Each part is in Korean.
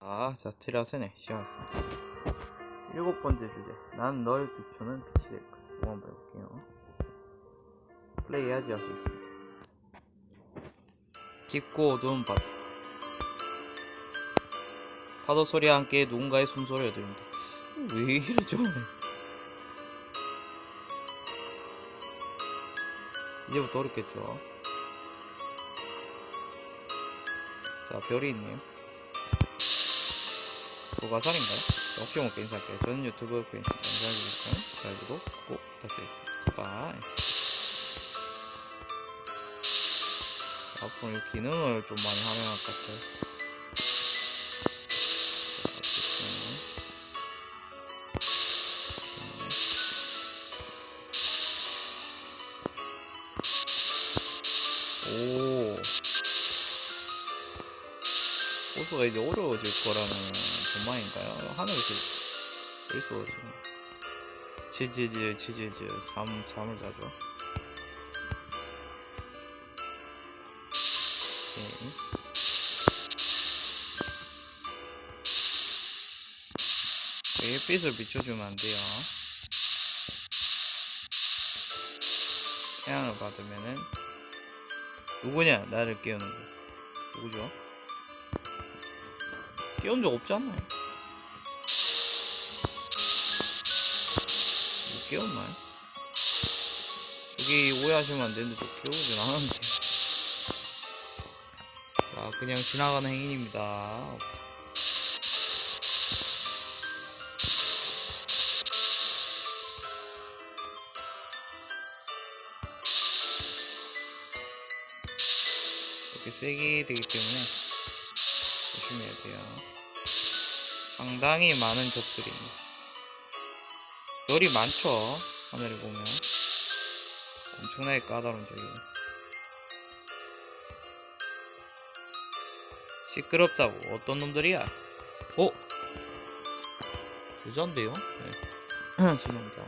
아, 자, 트라세네. 시작했습니다. 일곱 번째 주제. 난 널 비추는 빛이 될 거야. 한번 해볼게요. 플레이하지 할수 있습니다. 깊고 어두운 바다. 파도 소리와 함께 누군가의 숨소리가 들린다. 왜 이러죠? 이제부터 어렵겠죠. 자, 별이 있네요. 도가살인가요? 자, 혹시 못 괜찮을게요. 저는 유튜브 괜찮습니다. 영상 좋아요, 구독 꼭 부탁드리겠습니다. 바이. 자, 앞으로 이 기능을 좀 많이 활용할 것 같아요. 호수가 이제 어려워질 거라는 전망인가요? 하늘에서 여기서 지지지 지지지 잠 잠을 자죠. 오케이. 일빛을 비춰주면 안 돼요. 태양을 받으면은 누구냐 나를 깨우는 거 누구죠? 깨운 적 없잖아요. 뭐 깨웠나요? 저기 오해하시면 안 되는데 저 깨우진 않았는데. 자, 그냥 지나가는 행인입니다. 이렇게 세게 되기 때문에 조심해야 돼요. 상당히 많은 적들이. 별이 많죠? 하늘에 보면. 엄청나게 까다로운 적이. 시끄럽다고. 어떤 놈들이야? 어? 여잔데요? 네. 죄송합니다.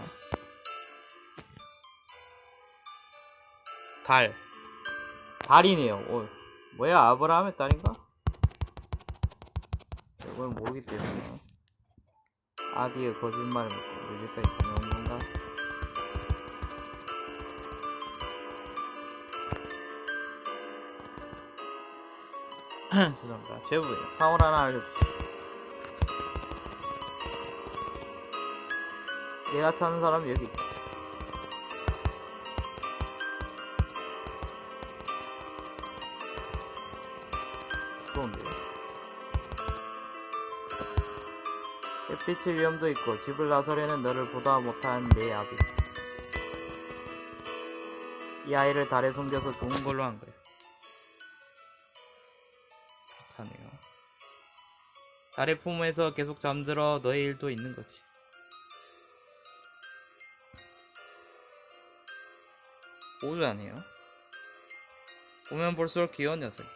달. 달이네요. 어, 뭐야? 아브라함의 딸인가? 이걸 모르기 때문에 아비의 거짓말을 믿고 여기까지 다녀온 건가? 죄송합니다. 제부에 사월 하나 알려주시오. 내가 찾는 사람이 여기 있지. 햇빛의 위험도 있고 집을 나서려는 너를 보다 못한 내 아비. 이 아이를 달에 숨겨서 좋은 걸로 한 거야. 그렇다네요. 달의 품에서 계속 잠들어 너의 일도 있는 거지. 보유하네요. 보면 볼수록 귀여운 녀석이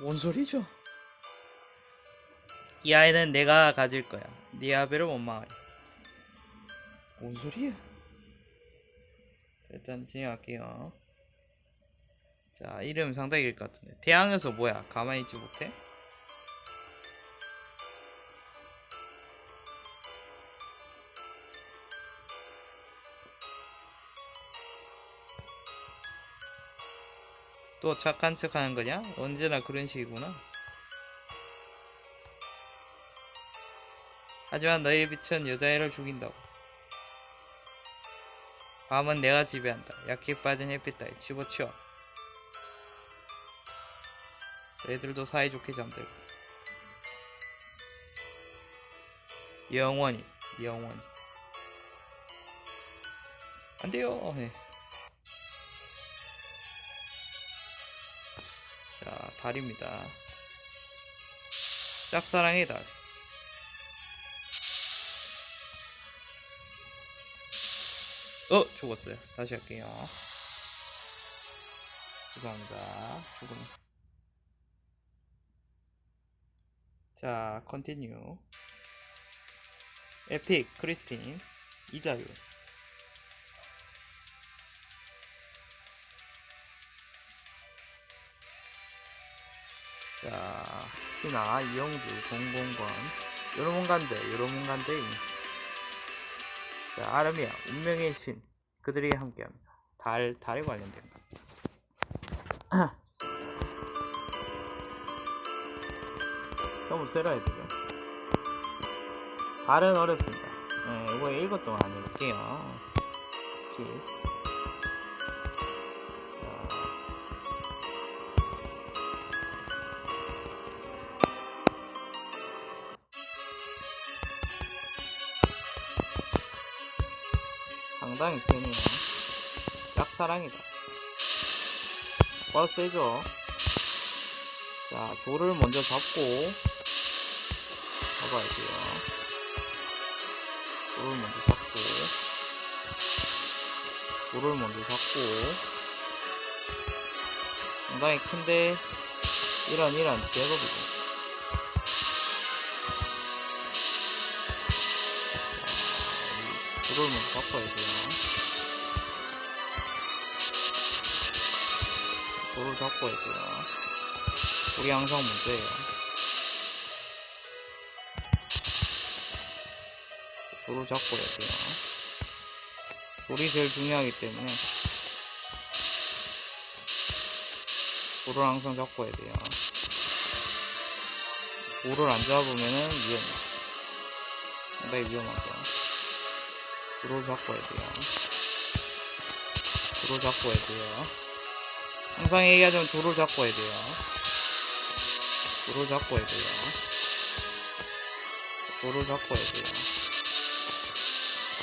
뭔 소리죠? 이 아이는 내가 가질 거야. 네 아비를 원망하리. 뭔 소리야? 자, 일단 진행할게요. 자, 이름 상당히 길 것 같은데. 태양에서 뭐야? 가만히 있지 못해? 또 착한 척 하는 거냐? 언제나 그런 식이구나. 하지만 너의 빛은 여자애를 죽인다고. 밤은 내가 지배한다. 약해 빠진 햇빛 따위 집어치워. 애들도 사이좋게 잠들고. 영원히, 영원히. 안 돼요. 네. 자, 달입니다. 짝사랑의 달. 어 죽었어요. 다시 할게요. 죄송합니다. 죽음. 자 컨티뉴 에픽 크리스틴 이자유 자 신하, 이영주, 공공권, 요로몬간대, 요로몬간대인. 자, 아르미아, 운명의 신. 그들이 함께합니다. 달, 달에 관련된 거. 전부 세라야 되죠. 달은 어렵습니다. 네, 이거 읽었 동안 안 읽을게요. 스킵. 상당히 세네요. 짝사랑이다. quá 세죠. 자, 조를 먼저 잡고 잡아야 돼요. 조를 먼저 잡고 조를 먼저 잡고 상당히 큰데 이런 이런 제법이죠. 먼저 잡아야 돼요. 조를 잡고 해야 돼요. 우리 항상 문제예요. 조를 잡고 해야 돼요. 조리 제일 중요하기 때문에 조를 항상 잡고 해야 돼요. 조를 안 잡으면은 위험해. 상당히 위험하죠. 조를 잡고 해야 돼요. 조를 잡고 해야 돼요. 항상 얘기하자면 조를 잡고 해야 돼요. 조를 잡고 해야 돼요. 조를 잡고 해야 돼요.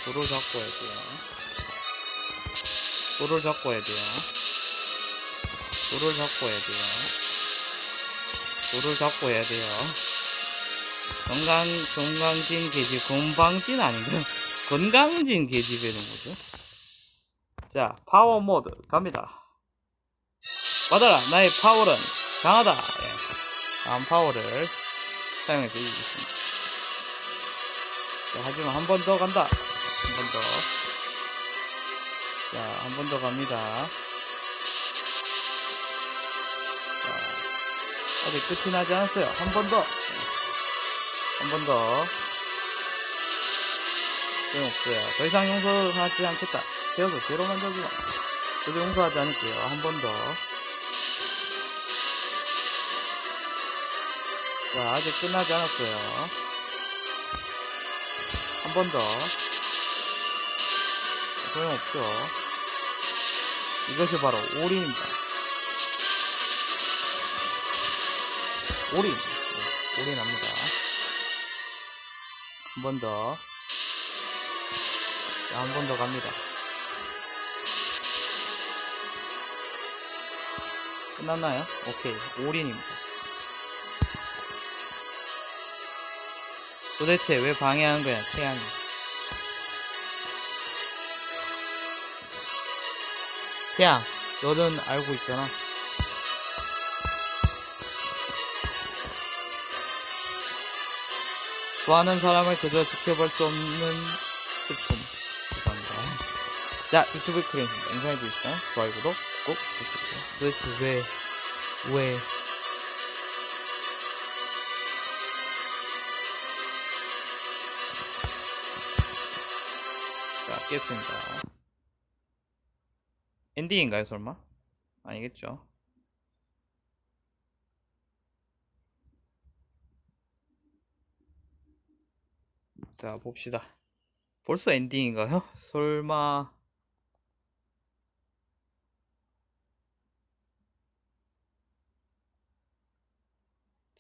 조를 잡고 해야 돼요. 조를 잡고 해야 돼요. 조를 잡고 해야 돼요. 조를 잡고 해야 돼요. 건강, 건강진 계집, 건방진 아닌가요? 건강진 계집에는 뭐죠? 자, 파워 모드 갑니다. 받아라 나의 파워는 강하다. 예. 다음 파워를 사용해서 이기겠습니다. 자, 하지만 한 번 더 간다. 한 번 더 자 한 번 더 갑니다. 자 아직 끝이 나지 않았어요. 한 번 더 한 번 더 소용없어요 더 이상 용서하지 않겠다 되어서 제로 만들기만 저도 용서하지 않을게요 한 번 더 자, 아직 끝나지 않았어요. 한 번 더. 소용없죠. 이것이 바로 올인입니다. 올인. 네, 올인합니다. 한 번 더. 자, 한번 더 갑니다. 끝났나요? 오케이. 올인입니다. 도대체 왜 방해하는 거야, 태양이? 태양, 너는 알고 있잖아. 좋아하는 사람을 그저 지켜볼 수 없는. 자, 유튜브 크림입니다. 인사해주시죠. 좋아요, 구독 꼭 부탁드려요. 도대체 왜, 왜, 자, 깼습니다. 엔딩인가요, 설마? 아니겠죠. 자, 봅시다. 벌써 엔딩인가요? 설마.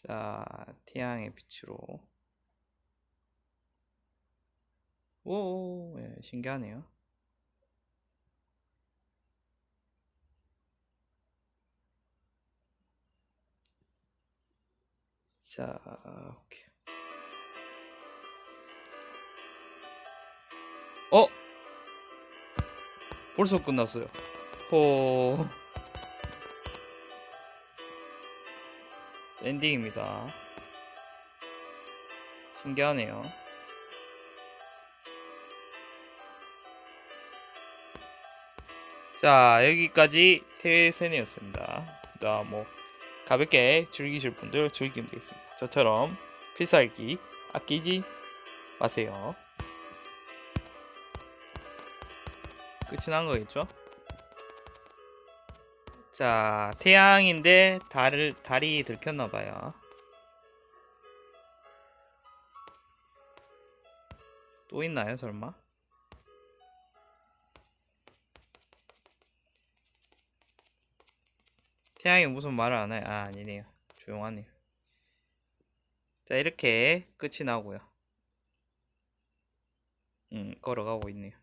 자, 태양의 빛으로. 오, 예, 신기하네요. 자, 오케이. 어? 벌써 끝났어요. 호. 엔딩입니다. 신기하네요. 자, 여기까지 테레세네였습니다. 자, 뭐 가볍게 즐기실 분들 즐기면 되겠습니다. 저처럼 필살기 아끼지 마세요. 끝이 난 거겠죠? 자, 태양인데 달을 달이 들켰나 봐요. 또 있나요, 설마? 태양이 무슨 말을 안 해요? 아, 아니네요. 조용하네요. 자, 이렇게 끝이 나고요. 음, 걸어가고 있네요.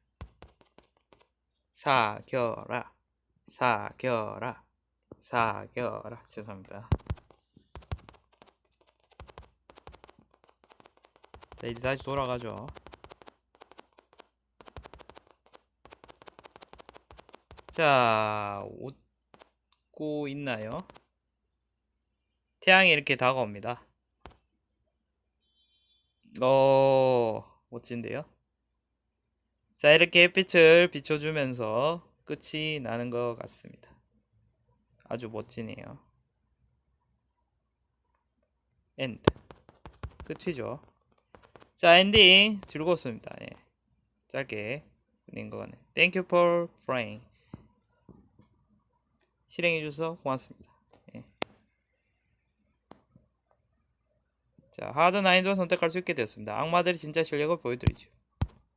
사겨라, 사겨라, 사겨라. 죄송합니다. 자, 이제 다시 돌아가죠. 자, 웃고 있나요? 태양이 이렇게 다가옵니다. 오, 멋진데요? 자, 이렇게 햇빛을 비춰주면서 끝이 나는 것 같습니다. 아주 멋지네요. 엔드. 끝이죠. 자, 엔딩 즐거웠습니다. 예. 짧게 것 같네요. Thank you for playing. 실행해 주셔서 고맙습니다. 예. 자, 하드 난이도 선택할 수 있게 되었습니다. 악마들의 진짜 실력을 보여드리죠.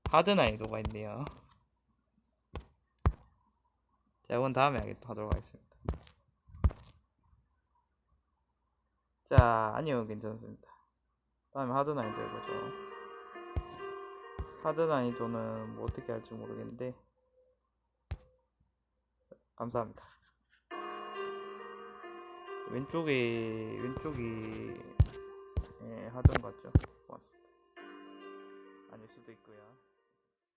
하드 난이도가 있네요. 자, 이건 다음에 하도록 하겠습니다. 자, 아니요, 괜찮습니다. 다음에 하드 난이도 해보죠. 하드 난이도는 뭐 어떻게 할지 모르겠는데, 감사합니다. 왼쪽이, 왼쪽이, 예, 하던 것 같죠? 고맙습니다. 아닐 수도 있고요.